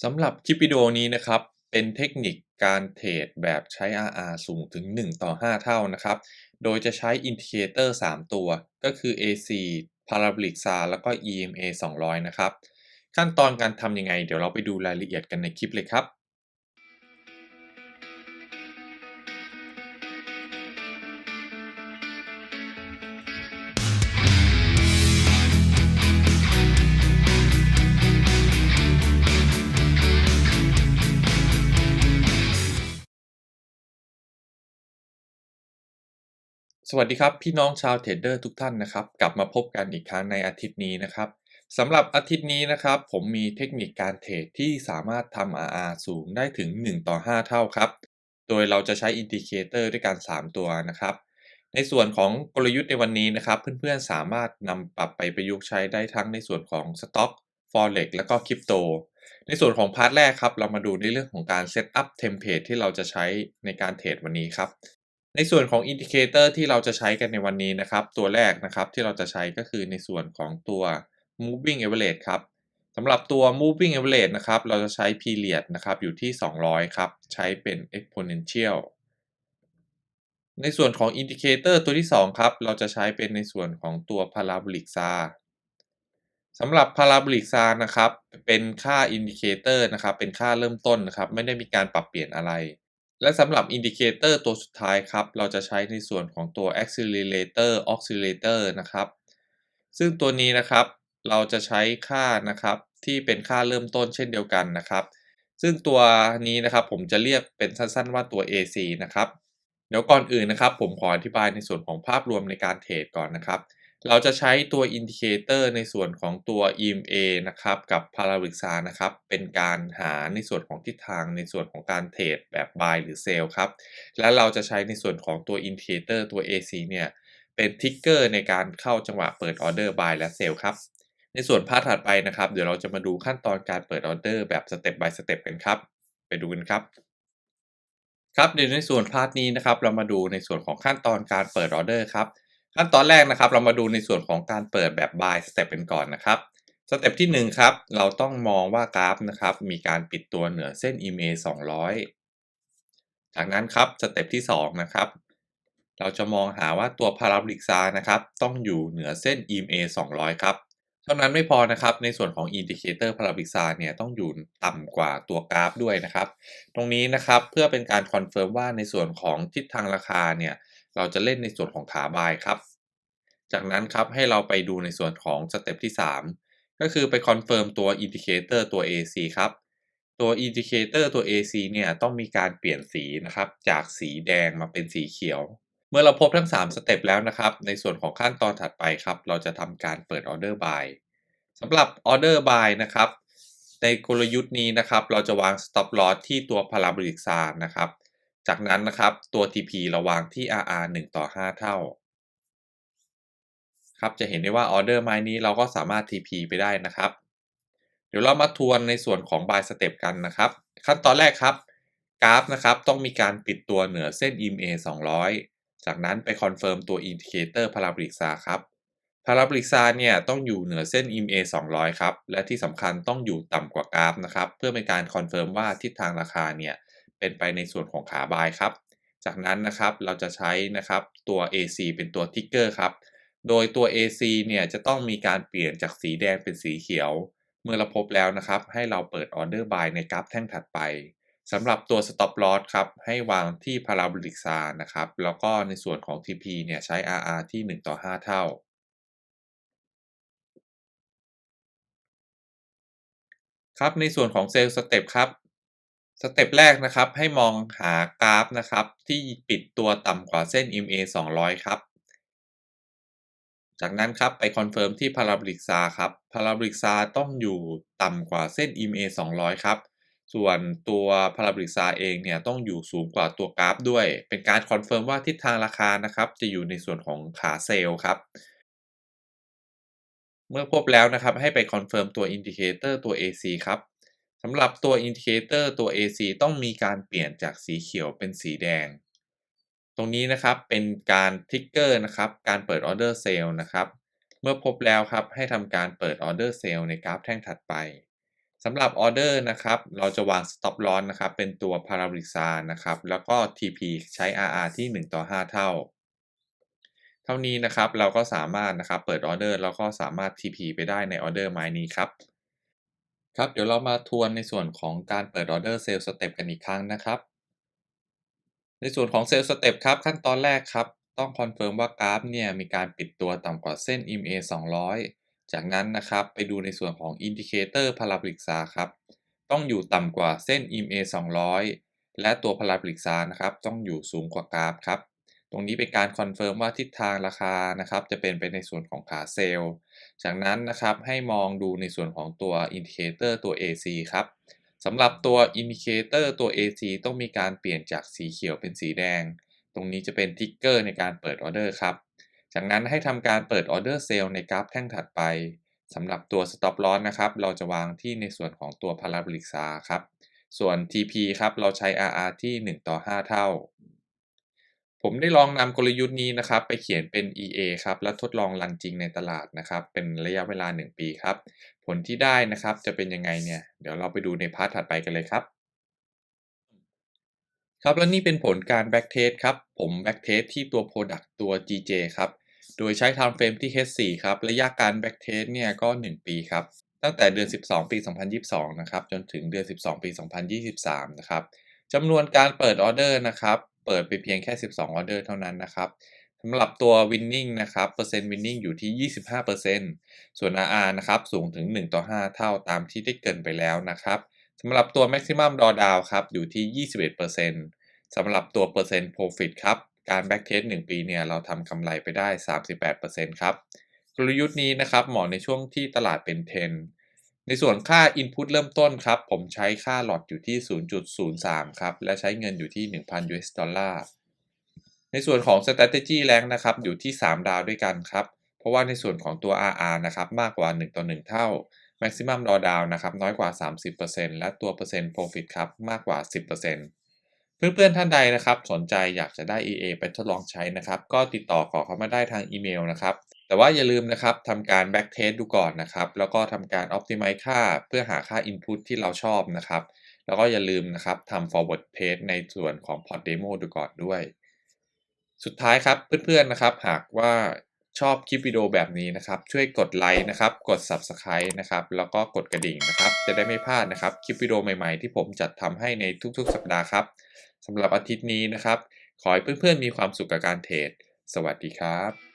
สำหรับคลิปวิดีโอนี้นะครับ เป็นเทคนิคการเทรดแบบใช้ RR สูงถึง 1 ต่อ 5 เท่านะครับ โดยจะใช้อินดิเคเตอร์ 3 ตัว ก็คือ AC Parabolic SAR แล้วก็ EMA 200 นะครับ ขั้นตอนการทำยังไง เดี๋ยวเราไปดูรายละเอียดกันในคลิปเลยครับ สวัสดีครับ พี่น้องชาวเทรดเดอร์ทุกท่านนะครับ กลับมาพบกันอีกครั้งในอาทิตย์นี้นะครับสำหรับอาทิตย์นี้นะครับ ผมมีเทคนิคการเทรดที่สามารถทำ RR สูงได้ถึง 1 ต่อ 5 เท่าครับ โดยเราจะใช้อินดิเคเตอร์ด้วยกัน 3 ตัวนะครับ ในส่วนของกลยุทธ์ในวันนี้นะครับ เพื่อนๆสามารถนำปรับไปประยุกต์ใช้ได้ทั้งในส่วนของ Stock Forex และก็คริปโตในส่วนของพาร์ทแรกครับ เรามาดูในเรื่องของการเซตอัพเทมเพลตที่เราจะใช้ในการเทรดวันนี้ครับ ในส่วนของอินดิเคเตอร์ที่เราจะใช้กันในวันนี้นะครับ ตัวแรกนะครับที่เราจะใช้ก็คือในส่วนของตัว moving average ครับสำหรับตัว moving average นะครับ เราจะใช้ period นะครับ อยู่ที่ 200 ครับ ใช้เป็น exponential ในส่วนของอินดิเคเตอร์ตัวที่ 2 ครับ เราจะใช้เป็นในส่วนของตัว parabolic SAR สำหรับ parabolic SAR นะครับ เป็นค่าอินดิเคเตอร์นะครับ เป็นค่าเริ่มต้นนะครับ ไม่ได้มีการปรับเปลี่ยนอะไร และสำหรับอินดิเคเตอร์ตัวสุดท้ายครับ เราจะใช้ในส่วนของตัว accelerator oscillator นะครับ ซึ่งตัวนี้นะครับ เราจะใช้ค่านะครับที่เป็นค่าเริ่มต้นเช่นเดียวกันนะครับ ซึ่งตัวนี้นะครับผมจะเรียกเป็นสั้นๆว่าตัว AC นะครับ เดี๋ยวก่อนอื่นนะครับ ผมขออธิบายในส่วนของภาพรวมในการเทรดก่อนนะครับ เราจะใช้ตัวอินดิเคเตอร์ในส่วนของตัว EMA นะครับ กับ Parabolic นะครับ เป็นการหาในส่วนของทิศทางในส่วนของการเทรดแบบ buy หรือ sell ครับ และเราจะใช้ในส่วนของตัวอินดิเคเตอร์ตัว AC เนี่ย เป็นทิกเกอร์ในการเข้าจังหวะเปิดออเดอร์ buy และ sell ครับ ในส่วนพาร์ทถัดไปนะครับ เดี๋ยวเราจะมาดูขั้นตอนการเปิดออเดอร์แบบสเต็ป by สเต็ปกันครับ ไปดูกันครับครับเดี๋ยวในส่วนพาร์ทนี้นะครับ เรามาดูในส่วนของขั้นตอนการเปิดออเดอร์ครับ ขั้นตอนแรกนะครับ เรามาดูในส่วนของการเปิดแบบ buy สเต็ปกันก่อนนะครับสเต็ปที่ 1 ครับ เราต้องมองว่ากราฟนะครับ มีการปิดตัวเหนือเส้น EMA 200 จากนั้นครับสเต็ปที่ 2 นะครับ เราจะมองหาว่าตัว Parabolic SAR นะครับ ต้องอยู่เหนือเส้น EMA 200 ครับเท่านั้นไม่พอนะครับ ในส่วนของ Indicator Parabolic SAR เนี่ยต้องอยู่ต่ำกว่าตัวกราฟด้วยนะครับ ตรงนี้นะครับเพื่อเป็นการคอนเฟิร์มว่าในส่วนของทิศทางราคาเนี่ย เราจะเล่นในส่วนของขาบายครับ จากนั้นครับให้เราไปดูในส่วนของสเต็ปที่ 3 ก็คือไปคอนเฟิร์มตัว Indicator ตัว AC ครับ ตัว Indicator ตัว AC เนี่ยต้องมีการเปลี่ยนสีนะครับ จากสีแดงมาเป็นสีเขียว เมื่อเราพบทั้ง 3 สเต็ปแล้วนะครับ ในส่วนของขั้นตอนถัดไปครับ เราจะทำการเปิดออเดอร์บายสำหรับออเดอร์บายนะครับในกลยุทธ์นี้นะครับ เราจะวาง stop loss ที่ตัว parabolic SAR นะครับ จากนั้นนะครับตัว TP เราวางที่ RR 1 ต่อ 5 เท่า ครับจะเห็นได้ว่าออเดอร์ไม้นี้เราก็สามารถ TP ไปได้นะครับ เดี๋ยวเรามาทวนในส่วนของ buy step กันนะครับ ขั้นตอนแรกครับกราฟนะครับต้องมีการปิดตัวเหนือเส้น EMA 200 จากนั้นไปคอนเฟิร์มตัว Indicator Parabolic SAR ครับ Parabolic SAR เนี่ยต้องอยู่เหนือเส้น EMA 200 ครับ และที่สำคัญต้องอยู่ต่ำกว่ากราฟนะครับ เพื่อเป็นการคอนเฟิร์มว่าทิศทางราคาเนี่ย เป็นไปในส่วนของขาบายครับ จากนั้นนะครับเราจะใช้นะครับตัว AC เป็นตัวทิกเกอร์ครับ โดยตัว AC เนี่ยจะต้องมีการเปลี่ยนจากสีแดงเป็นสีเขียว เมื่อเราพบแล้วนะครับ ให้เราเปิดออเดอร์บายในกราฟแท่งถัดไปสำหรับตัว stop loss ครับ ให้วางที่ parabolic s a นะครับ แล้วก็ในส่วนของ TP เนี่ยใช้ RR ที่ 1 ต่อ 5 เท่า ครับ ในส่วนของเซลล์สเต็ปครับ สเต็ปแรกนะครับ ให้มองหากราฟนะครับ ที่ปิดตัวต่ำกว่าเส้น MA 200 ครับ จากนั้นครับไปคอนเฟิร์มที่ Parabolic SAR ครับ Parabolic SAR ต้องอยู่ต่ำกว่าเส้น MA 200 ครับ ส่วนตัว Parabolic SAR เองเนี่ยต้องอยู่สูงกว่าตัวกราฟด้วย เป็นการคอนเฟิร์มว่าทิศทางราคานะครับ จะอยู่ในส่วนของขาเซลล์ครับเมื่อพบแล้วนะครับ ให้ไปคอนเฟิร์มตัวอินดิเคเตอร์ตัว AC ครับ สำหรับตัวอินดิเคเตอร์ตัว AC ต้องมีการเปลี่ยนจากสีเขียวเป็นสีแดง ตรงนี้นะครับเป็นการทิกเกอร์นะครับ การเปิดออเดอร์เซลล์นะครับ เมื่อพบแล้วครับให้ทำการเปิดออเดอร์เซลล์ในกราฟแท่งถัดไปสำหรับออเดอร์นะครับ เราจะวาง Stop Loss นะครับ เป็นตัว Parabolic a นะครับ แล้วก็ TP ใช้ RR ที่ 1 ต่อ 5 เท่า เท่านี้นะครับ เราก็สามารถนะครับ เปิดออเดอร์แล้วก็สามารถ TP ไปได้ในออเดอร์ไม้นี้ครับ ครับ เดี๋ยวเรามาทวนในส่วนของการเปิดออเดอร์ Sell Step กันอีกครั้งนะครับ ในส่วนของ Sell Step ครับ ขั้นตอนแรกครับ ต้องคอนเฟิร์มว่ากราฟเนี่ยมีการปิดตัวต่ำกว่าเส้น EMA 200 จากนั้นนะครับ ไปดูในส่วนของ Indicator Parabolic SAR ครับ ต้องอยู่ต่ำกว่าเส้น EMA 200 และตัว Parabolic SAR นะครับ ต้องอยู่สูงกว่ากราฟครับ ตรงนี้เป็นการคอนเฟิร์มว่าทิศทางราคานะครับจะเป็นไปในส่วนของขาเซลล์ จากนั้นนะครับให้มองดูในส่วนของตัว Indicator ตัว AC ครับสำหรับตัว Indicator ตัว AC ต้องมีการเปลี่ยนจากสีเขียวเป็นสีแดง ตรงนี้จะเป็นทิกเกอร์ในการเปิดออเดอร์ครับ จากนั้นให้ทำการเปิดออเดอร์เซลล์ในกราฟแท่งถัดไปสำหรับตัว Stop Loss นะครับ เราจะวางที่ในส่วนของตัว Parabolic SAR ครับ ส่วน TP ครับ เราใช้ RR ที่ 1 ต่อ 5 เท่า ผมได้ลองนำกลยุทธ์นี้นะครับไปเขียนเป็น EA ครับและทดลองรันจริงในตลาดนะครับเป็นระยะเวลา 1 ปีครับ ผลที่ได้นะครับจะเป็นยังไงเนี่ยเดี๋ยวเราไปดูในพาร์ทถัดไปกันเลยครับ ครับและนี่เป็นผลการ back test ครับ ผม back test ที่ตัว Product ตัว GJ ครับ โดยใช้ time frame ที่ H4 ครับระยะการ back test เนี่ยก็ 1 ปีครับ ตั้งแต่เดือน 12 ปี 2022 นะครับจนถึงเดือน 12 ปี 2023 นะครับจำนวนการเปิดออเดอร์นะครับ เปิดไปเพียงแค่ 12ออเดอร์เท่านั้นนะครับสำหรับตัว winning นะครับเปอร์เซ็นต์ winning อยู่ที่ 25%ส่วน RR นะครับสูงถึง 1 ต่อ 5 เท่าตามที่ได้เกินไปแล้วนะครับสำหรับตัว maximum drawdown ครับอยู่ที่ 21%สำหรับตัวเปอร์เซ็นต์ profit ครับการ back test 1 ปีเนี่ยเราทำกำไรไปได้ 38%ครับกลยุทธ์นี้นะครับเหมาะในช่วงที่ตลาดเป็น 10 ในส่วนค่า input เริ่มต้นครับ ผมใช้ค่าหลอดอยู่ที่ 0.03 ครับ และใช้เงินอยู่ที่ 1,000 US ดอลลาร์ ในส่วนของ strategy rank นะครับ อยู่ที่ 3 ดาวด้วยกันครับ เพราะว่าในส่วนของตัว RR นะครับ มากกว่า 1 ต่อ 1 เท่า maximum drawdown นะครับ น้อยกว่า 30%และตัวเปอร์เซ็นต์ profit ครับ มากกว่า 10%เพื่อนๆท่านใดนะครับ สนใจอยากจะได้ EA ไปทดลองใช้นะครับ ก็ติดต่อขอเข้ามาได้ทางอีเมลนะครับ แต่ว่าอย่าลืมนะครับทำการ back test ดูก่อนนะครับ แล้วก็ทำการ optimize ค่าเพื่อหาค่า input ที่เราชอบนะครับ แล้วก็อย่าลืมนะครับทำ forward test ในส่วนของ port demo ดูก่อนด้วย สุดท้ายครับเพื่อนๆนะครับ หากว่าชอบคลิปวิดีโอแบบนี้นะครับ ช่วยกดไลค์นะครับ กด subscribe นะครับ แล้วก็กดกระดิ่งนะครับ จะได้ไม่พลาดนะครับ คลิปวิดีโอใหม่ๆ ที่ผมจัดทำให้ในทุกๆ สัปดาห์ครับสำหรับอาทิตย์นี้นะครับ ขอให้เพื่อนๆมีความสุขกับการเทรด สวัสดีครับ